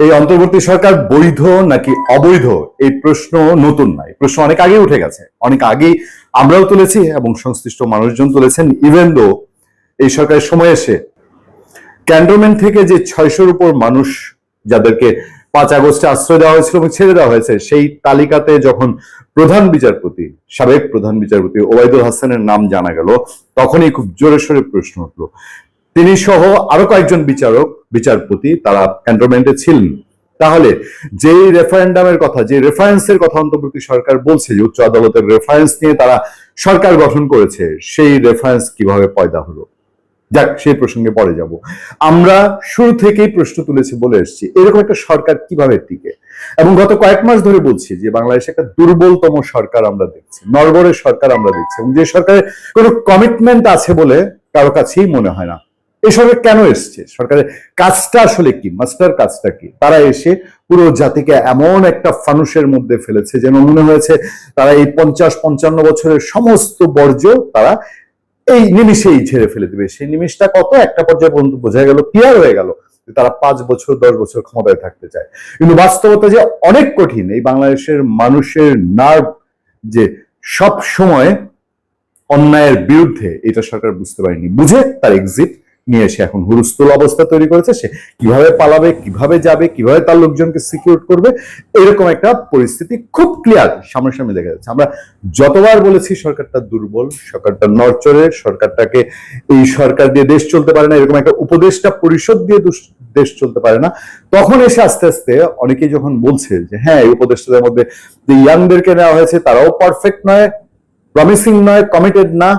এই অন্তর্বর্তী সরকার বৈধ নাকি অবৈধ? এই প্রশ্ন নতুন নয়। প্রশ্ন অনেক আগে উঠে গেছে। অনেক আগেই আমরাও তুলেছি এবং সংশ্লিষ্ট মানুষজন তুলেছেন ইভেন দো এই সরকারের সময় এসে ক্যান্টনমেন্ট থেকে যে ছয়শোর উপর মানুষ যাদেরকে পাঁচ আগস্টে আশ্রয় দেওয়া হয়েছিল এবং ছেড়ে দেওয়া হয়েছে, সেই তালিকাতে যখন প্রধান বিচারপতি, সাবেক প্রধান বিচারপতি ওবায়দুল হাসানের নাম জানা গেল, তখনই খুব জোরে সোরে প্রশ্ন উঠল। তিনি সহ আরও কয়েকজন বিচারক, বিচারপতি তারা ক্যান্টনমেন্টে ছিলেন। তাহলে যে রেফারেন্ডামের কথা যে রেফারেন্সের কথা অন্তর্বর্তী সরকার বলছে যে উচ্চ আদালতের রেফারেন্স নিয়ে তারা সরকার গঠন করেছে, সেই রেফারেন্স কীভাবে পয়দা হলো? যাক, সেই প্রসঙ্গে পরে যাব। আমরা শুরু থেকেই প্রশ্ন তুলেছি বলে এসেছি, এরকম একটা সরকার কীভাবে টিকে? এবং গত কয়েক মাস ধরে বলছি যে বাংলাদেশে একটা দুর্বলতম সরকার আমরা দেখছি নরবরের সরকার আমরা দেখছি। এবং যে সরকারের কোনো কমিটমেন্ট আছে বলে কারও কাছেই মনে হয় না। সরকার কেন এসছে? সরকারের কাজটা আসলে কি? মাস্টার কাজটা কি? তারা এসে পুরো জাতিকে এমন একটা ফানুষের মধ্যে ফেলেছে যেন মনে হয়েছে তারা এই পঞ্চাশ, পঞ্চান্ন বছরের সমস্ত বর্জ্য তারা এই নিমিষেই ছেড়ে ফেলে দিবে। সেই নিমিষটা কত? একটা পর্যায়ে পর্যন্ত বোঝা গেল ক্লিয়ার হয়ে গেল তারা পাঁচ বছর, দশ বছর ক্ষমতায় থাকতে চায়। কিন্তু বাস্তবতা যে অনেক কঠিন, এই বাংলাদেশের মানুষের নার্ভ যে সব সময় অন্যায়ের বিরুদ্ধে, এটা সরকার বুঝতে পারেনি। বুঝে তার এক্সিট নিয়ে এসে এখন হুরুস্থুল অবস্থা তৈরি করেছে। সে কীভাবে পালাবে, কীভাবে যাবে, কীভাবে তার লোকজনকে সিকিউর করবে, এরকম একটা পরিস্থিতি খুব ক্লিয়ার সামনাসামনি দেখা যাচ্ছে। আমরা যতবার বলেছি সরকারটা দুর্বল, সরকারটা নরচরে সরকারটাকে এই সরকার দিয়ে দেশ চলতে পারে না, এরকম একটা উপদেষ্টা পরিষদ দিয়ে দেশ চলতে পারে না, তখন এসে আস্তে আস্তে অনেকেই যখন বলছে যে হ্যাঁ এই উপদেষ্টাদের মধ্যে যে ইয়াংদেরকে নেওয়া হয়েছে, তারাও পারফেক্ট নয় প্রমিসিং নয় কমিটেড না।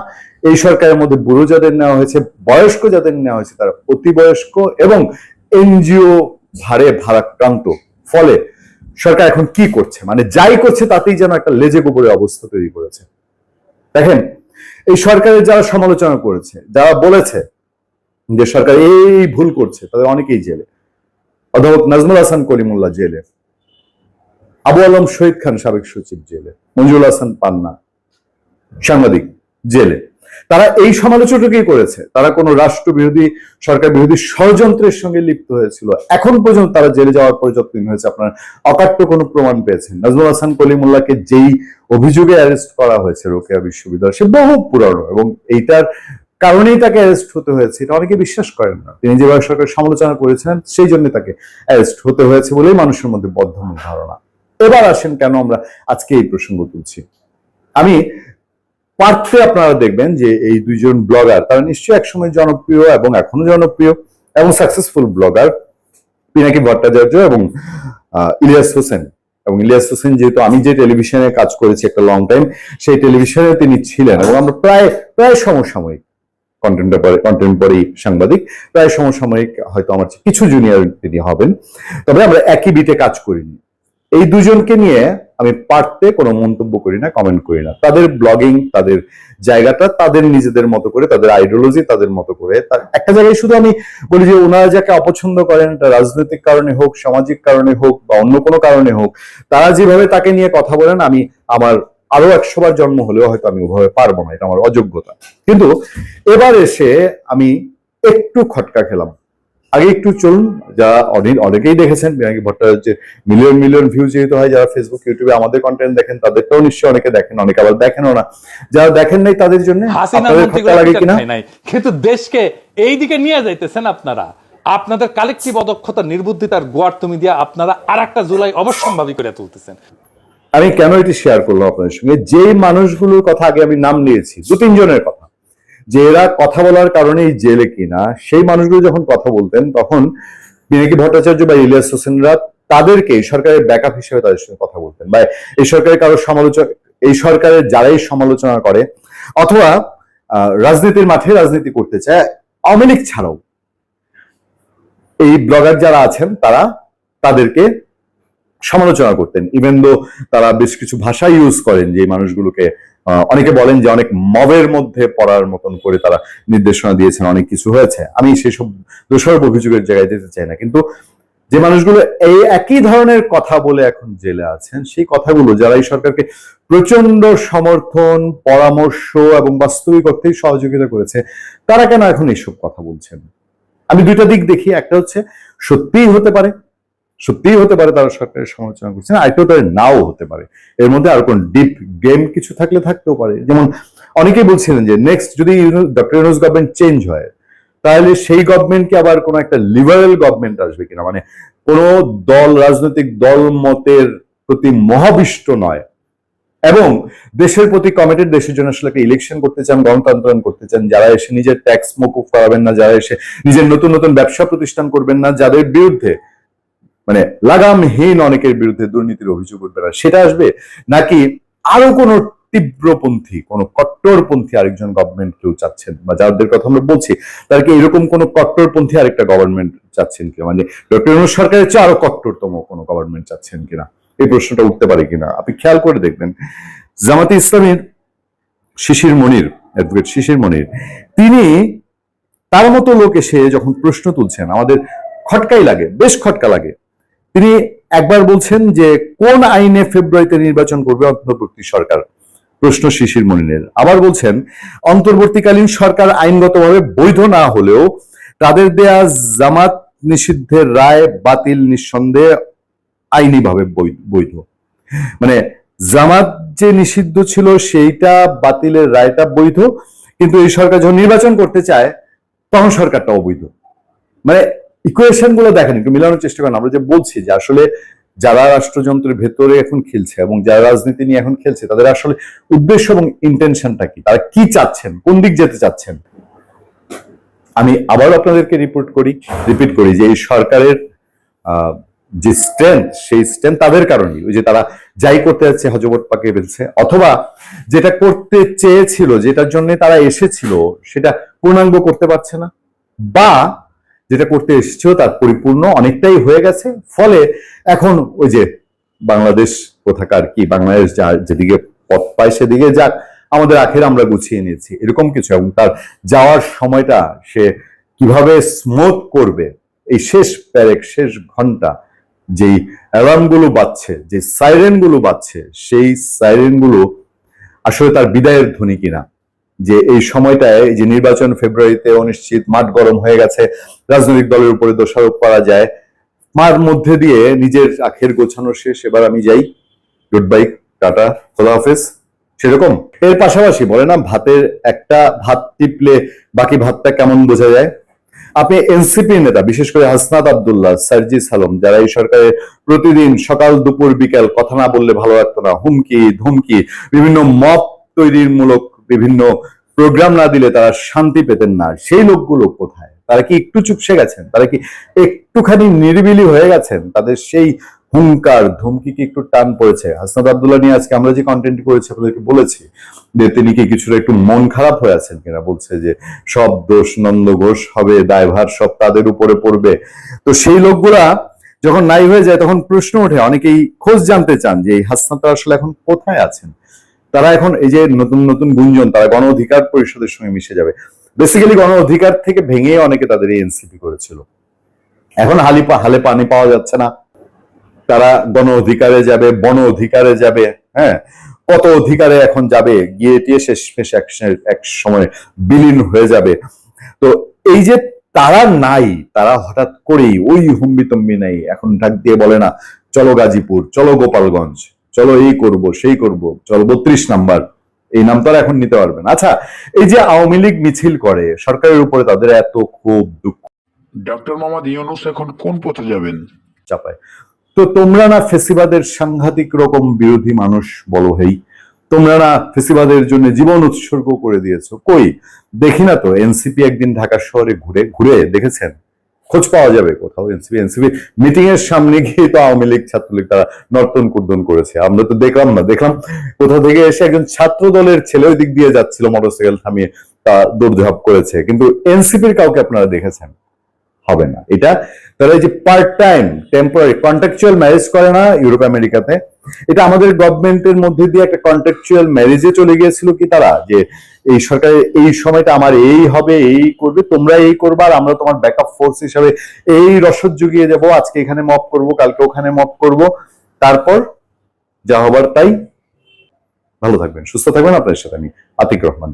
এই সরকারের মধ্যে বুড়ো যাদের নেওয়া হয়েছে, বয়স্ক যাদের নেওয়া হয়েছে, তারা অতি বয়স্ক এবং এনজিও ভারে ভারাক্রান্ত। ফলে সরকার এখন কি করছে? মানে যাই করছে, তাতেই যেন একটা লেজে গোবরে অবস্থা তৈরি করেছে। দেখেন, এই সরকারের যারা সমালোচনা করেছে, যারা বলেছে যে সরকার এই ভুল করছে, তাদের অনেকেই জেলে। অধ্যাপক নাজমুল হাসান কলিমুল্লাহ জেলে। আবু আলম শহীদ খান সাবেক সচিব জেলে। মঞ্জুল হাসান পান্না সাংবাদিক জেলে। তারা এই সমালোচনাটুকুই করেছে। তারা কোনো রাষ্ট্রবিরোধী সরকার বিরোধী ষড়যন্ত্রের সঙ্গে লিপ্ত হয়েছিল। এখন পর্যন্ত তারা জেলে যাওয়ার পর যতদিন হয়েছে। আপনার অকাট্য কোনো প্রমাণ পেয়েছেন। নাজমুল হাসান কলিমুল্লাহকে যেই অভিযোগে অ্যারেস্ট করা হয়েছে রোকেয়া বিশ্ববিদ্যালয়, সে বহু পুরানো এবং এইটার কারণেই তাকে অ্যারেস্ট হতে হয়েছে। এটা অনেকে বিশ্বাস করেন না। তিনি যেভাবে সরকার সমালোচনা করেছেন সেই জন্য তাকে অ্যারেস্ট হতে হয়েছে বলেই মানুষের মধ্যে বদ্ধমূল ধারণা। এবার আসেন কেন আমরা আজকে এই প্রসঙ্গ তুলছি। আমি পার্থে আপনারা দেখবেন যে এই দুইজন ব্লগার তারা নিশ্চয়ই একসময় জনপ্রিয় এবং এখনও জনপ্রিয় এবং সাকসেসফুল ব্লগার পিনাকি ভট্টাচার্য এবং ইলিয়াস হোসেন। এবং ইলিয়াস হোসেন যেহেতু আমি যে টেলিভিশনে কাজ করেছি একটা লং টাইম সেই টেলিভিশনে তিনি ছিলেন এবং আমরা প্রায় প্রায় সমসাময়িক কন্টেম্পোরারি কন্টেম্পোরারি সাংবাদিক, প্রায় সমসাময়িক হয়তো আমার কিছু জুনিয়র তিনি হবেন। তবে আমরা একই বিটে কাজ করিনি। এই দুজনকে নিয়ে আমি পারতে কোনো মন্তব্য করি না কমেন্ট করি না। তাদের ব্লগিং তাদের জায়গাটা, তাদের নিজেদের মতো করে, তাদের আইডিওলজি তাদের মতো করে। তার একটা জায়গায় শুধু আমি বলি যে ওনারা যাকে অপছন্দ করেন রাজনৈতিক কারণে হোক, সামাজিক কারণে হোক, বা অন্য কোনো কারণে হোক, তারা যেভাবে তাকে নিয়ে কথা বলেন, আমি আমার আরও একশোবার জন্ম হলেও হয়তো আমি ওভাবে পারব না, এটা আমার অযোগ্যতা। কিন্তু এবার এসে আমি একটু খটকা খেলাম। আগে একটু চলুন যারা অনেক অনেকেই দেখেছেন বিনাকি ভট্টাচার্যের মিলিয়ন মিলিয়ন ভিউ যেহেতু হয় যারা ফেসবুক ইউটিউবে আমাদের কন্টেন্ট দেখেন তাদেরটাও নিশ্চয়ই অনেকে দেখেন অনেকে আবার দেখেনও না। যারা দেখেন নাই তাদের জন্য লাগে কিনা? কিন্তু দেশকে এই দিকে নিয়ে যাইতেছেন আপনারা। আপনাদের কালেকটিভ অদক্ষতা নির্বুদ্ধিতার গোয়ার তুমি দিয়ে আপনারা আর একটা জুলাই অবশ্যম্ভাবী করে তুলতেছেন। আমি কেন এটি শেয়ার করলাম আপনাদের সঙ্গে? যে মানুষগুলোর কথা আগে আমি নাম নিয়েছি দু তিনজনের কথা। যে এরা কথা বলার কারণেই জেলে কিনা, সেই মানুষগুলো যখন কথা বলতেন, তখন বিনাকি ভট্টাচার্য বা ইলিয়াস হোসেনরা তাদেরকে এই সরকারের ব্যাকআপ হিসেবে তাদের সঙ্গে কথা বলতেন। বা এই সরকারের কারও সমালোচনা এই সরকারের যারাই সমালোচনা করে, অথবা রাজনীতির মাঠে রাজনীতি করতে চায়, আওয়ামী লীগ ছাড়াও। এই ব্লগার যারা আছেন, তারা তাদেরকে সমালোচনা করতেন। ইভেন দো তারা বেশ কিছু ভাষা ইউজ করেন যে মানুষগুলোকে অনেকে বলেন যে অনেক মবের মধ্যে পড়ার মতন করে তারা নির্দেশনা দিয়েছেন, অনেক কিছু হয়েছে। আমি সেসব দোষারোপ অভিযোগের জায়গায় যেতে চাই না। কিন্তু যে মানুষগুলো এই একই ধরনের কথা বলে এখন জেলে আছেন, সেই কথাগুলো যারা এই সরকারকে প্রচণ্ড সমর্থন, পরামর্শ এবং বাস্তবিক অর্থেই সহযোগিতা করেছে, তারা কেন এখন এইসব কথা বলছেন? আমি দুইটা দিক দেখি। একটা হচ্ছে, সত্যিই হতে পারে সত্যিই হতে পারে তারা সরকারের সমালোচনা করছেন আরেকটা হতে পারে নাও হতে পারে। এর মধ্যে আর কোন ডিপ গেম কিছু থাকলে থাকতেও পারে। যেমন অনেকেই বলছিলেন যে নেক্সট যদি ডক্টর ইউনুস গভর্নমেন্ট চেঞ্জ হয়, তাহলে সেই গভর্নমেন্টকে আবার কোনো একটা লিবারেল গভর্নমেন্ট আসবে কিনা? মানে কোনো দল, রাজনৈতিক দল মতের প্রতি মহাবিষ্ট নয়। এবং দেশের প্রতি কমিটেড দেশের জন্য আসলে একটা ইলেকশন করতে চান, গণতন্ত্রণ করতে চান, যারা এসে নিজের ট্যাক্স মকুফ করাবেন না, যারা এসে নিজের নতুন নতুন ব্যবসা প্রতিষ্ঠান করবেন না, যাদের বিরুদ্ধে মানে লাগামহীন অনেকের বিরুদ্ধে দুর্নীতির অভিযোগ উঠবে না। সেটা আসবে নাকি আরও কোনো তীব্রপন্থী, কোনো কট্টরপন্থী আরেকজন গভর্নমেন্ট কেউ চাচ্ছেন? বা যাদের কথা আমরা বলছি, তারা কি এরকম কোনো কট্টরপন্থী আরেকটা গভর্নমেন্ট চাচ্ছেন কিনা? মানে ডক্টর ইউনূস সরকারের চেয়ে আরও কট্টরতম কোনো গভর্নমেন্ট চাচ্ছেন কিনা? এই প্রশ্নটা উঠতে পারে কিনা? আপনি খেয়াল করে দেখবেন, জামাতে ইসলামীর শিশির মনির অ্যাডভোকেট শিশির মনির, তিনি তার মতো লোক এসে যখন প্রশ্ন তুলছেন, আমাদের খটকাই লাগে, বেশ খটকা লাগে তিনি একবার বলছেন যে, কোন আইনে ফেব্রুয়ারিতে নির্বাচন করবে অন্তর্বর্তী সরকার? প্রশ্ন শিশির মনিরের। আবার বলছেন, অন্তর্বর্তীকালীন সরকার আইনগতভাবে বৈধ না হলেও তাদের দেয়া জামাত নিষিদ্ধের রায় বাতিল নিঃসন্দেহে আইনিভাবে বৈধ। মানে জামাত যে নিষিদ্ধ ছিল সেইটা বাতিলের রায়টা বৈধ, কিন্তু এই সরকার যখন নির্বাচন করতে চায়, তখন সরকারটা অবৈধ মানে ইকুয়েশনগুলো দেখেন, একটু মিলানোর চেষ্টা করেন, আমরা যে বলছি যে আসলে যারা রাষ্ট্রযন্ত্রের ভেতরে এখন খেলছে এবং যারা রাজনীতি নিয়ে এখন খেলছে, তাদের আসলে উদ্দেশ্য এবং ইন্টেনশনটা কি? তারা কি চাচ্ছেন? কোন দিক যেতে চাচ্ছেন? আমি আবার আপনাদেরকে রিপোর্ট করি রিপিট করি যে এই সরকারের যে স্ট্রেংথ সেই স্ট্রেংথ তাদের কারণেই। ওই যে তারা যাই করতে যাচ্ছে, হজবট পাকিয়ে ফেলছে, অথবা যেটা করতে চেয়েছিল, যেটার জন্য তারা এসেছিল, সেটা পূর্ণাঙ্গ করতে পারছে না, বা যেটা করতে এসেছিল তার পরিপূর্ণ অনেকটাই হয়ে গেছে। ফলে এখন ওই যে বাংলাদেশ কোথাকার কি, বাংলাদেশ যা যেদিকে পথ পায় সেদিকে যাক, আমাদের আখের আমরা গুছিয়ে নিয়েছি। এরকম কিছু এবং তার যাওয়ার সময়টা সে কীভাবে স্মুথ করবে, এই শেষ প্যারেক শেষ ঘণ্টা, যেই অ্যালার্মগুলো বাজছে, যে সাইরেনগুলো বাজছে, সেই সাইরেনগুলো আসলে তার বিদায়ের ধ্বনি কিনা যে এই সময়টায় যে নির্বাচন ফেব্রুয়ারিতে অনিশ্চিত মাঠ গরম হয়ে গেছে, রাজনৈতিক দলের উপরে দোষারোপ করা যায়, মার মধ্যে দিয়ে নিজের আখের গোছানো শেষ। এবার আমি যাই। গুড বাই টাটা, খোদা হাফেজ। সেরকম। এর পাশাপাশি বলে না, ভাতের একটা ভাত টিপলে বাকি ভাতটা কেমন বোঝা যায়? আপনি এনসিপি নেতা, বিশেষ করে হাসনাত আব্দুল্লাহ সার্জিস সালম, যারা এই সরকারের প্রতিদিন সকাল দুপুর বিকেল কথা না বললে ভালো লাগতো না, হুমকি, ধুমকি, বিভিন্ন মত তৈরির মূলক বিভিন্ন প্রোগ্রাম না দিলে তারা শান্তি পেতেন না। সেই লোকগুলো কোথায়? তারা কি একটু চুপসে গেছেন? তারা কি একটুখানি নিরিবিলি হয়ে গেছেন? তাদের সেই হুঙ্কার, ধুমকি কি একটু টান পড়েছে? হাসনাত আব্দুল্লাহ নিয়ে আজকে আমরা যে কন্টেন্ট করেছি, আপনাদেরকে বলেছি যে তিনি কি কিছুটা একটু মন খারাপ হয়ে আছেন কিনা? বলছে যে সব দোষ নন্দ ঘোষ হবে, দায়ভার সব তাদের উপরে পড়বে। তো সেই লোকগুলা যখন নাই হয়ে যায়, তখন প্রশ্ন ওঠে। অনেকেই খোঁজ জানতে চান যে এই হাসনাত আসলে এখন কোথায় আছেন? তারা এখন এই যে নতুন নতুন গুঞ্জন, তারা গণ অধিকার পরিষদের সঙ্গে মিশে যাবে। বেসিক্যালি গণ অধিকার থেকে ভেঙে অনেকে তাদের এই এনসিপি করেছিল। এখন হালি হালে পানি পাওয়া যাচ্ছে না। তারা গণ অধিকারে যাবে, বন অধিকারে যাবে হ্যাঁ? কত অধিকারে এখন যাবে, গিয়ে টিয়ে শেষ শেষ এক সময় বিলীন হয়ে যাবে। তো এই যে তারা নাই, তারা হঠাৎ করেই, ওই হুম্বি তম্বি নাই, এখন ডাক দিয়ে বলে না, চলো গাজীপুর, চলো গোপালগঞ্জ। চলো এই করব সেই করব চলো বত্রিশ নাম্বার। এই নাম তো আর এখন নিতে পারবেন আচ্ছা এই যে আওয়ামী লীগ মিছিল করে সরকারের উপরে তাদের এত ক্ষোভ দুঃখ। ডক্টর মোহাম্মদ ইউনুস এখন কোন পথে যাবেন? চাপায়। তো তোমরা না ফেসিবাদের সাংঘাতিক রকম বিরোধী মানুষ বলো হেই। তোমরা না ফেসিবাদের জন্য জীবন উৎসর্গ করে দিয়েছ। কই? দেখি না তো এনসিপি একদিন ঢাকা শহরে ঘুরে ঘুরে দেখেছেন? খোঁজ পাওয়া যাবে কোথাও, এনসিপি এনসিপি মিটিং এর সামনে গিয়ে তো আওয়ামী লীগ ছাত্রলীগ তারা নর্তন কুর্দন করেছে। আমরা তো দেখলাম না, দেখলাম কোথাও থেকে এসে একজন ছাত্র দলের ছেলে ওই দিক দিয়ে যাচ্ছিল মোটরসাইকেল থামিয়ে তা দৌড়ঝাঁপ করেছে। কিন্তু এনসিপির কাউকে আপনারা দেখেছেন? হবে না। এটা এই যে part time temporary contractual marriage করে না ইউরোপ আমেরিকাতে এটা আমাদের গভর্নমেন্টের মধ্যে দিয়ে একটা কন্ট্রাকচুয়াল ম্যারেজে চলে গিয়েছিল কি তারা? যে এই সরকারের, এই সময়টা আমার এই হবে, এই করবে, তোমরা এই করবে আর আমরা তোমার ব্যাকআপ ফোর্স হিসাবে এই রসদ জুগিয়ে দেবো, আজকে এখানে মপ করব, কালকে ওখানে মপ করব। তারপর যা হবার তাই। ভালো থাকবেন, সুস্থ থাকবেন। আপনার সাথে আমি আতিক রহমান।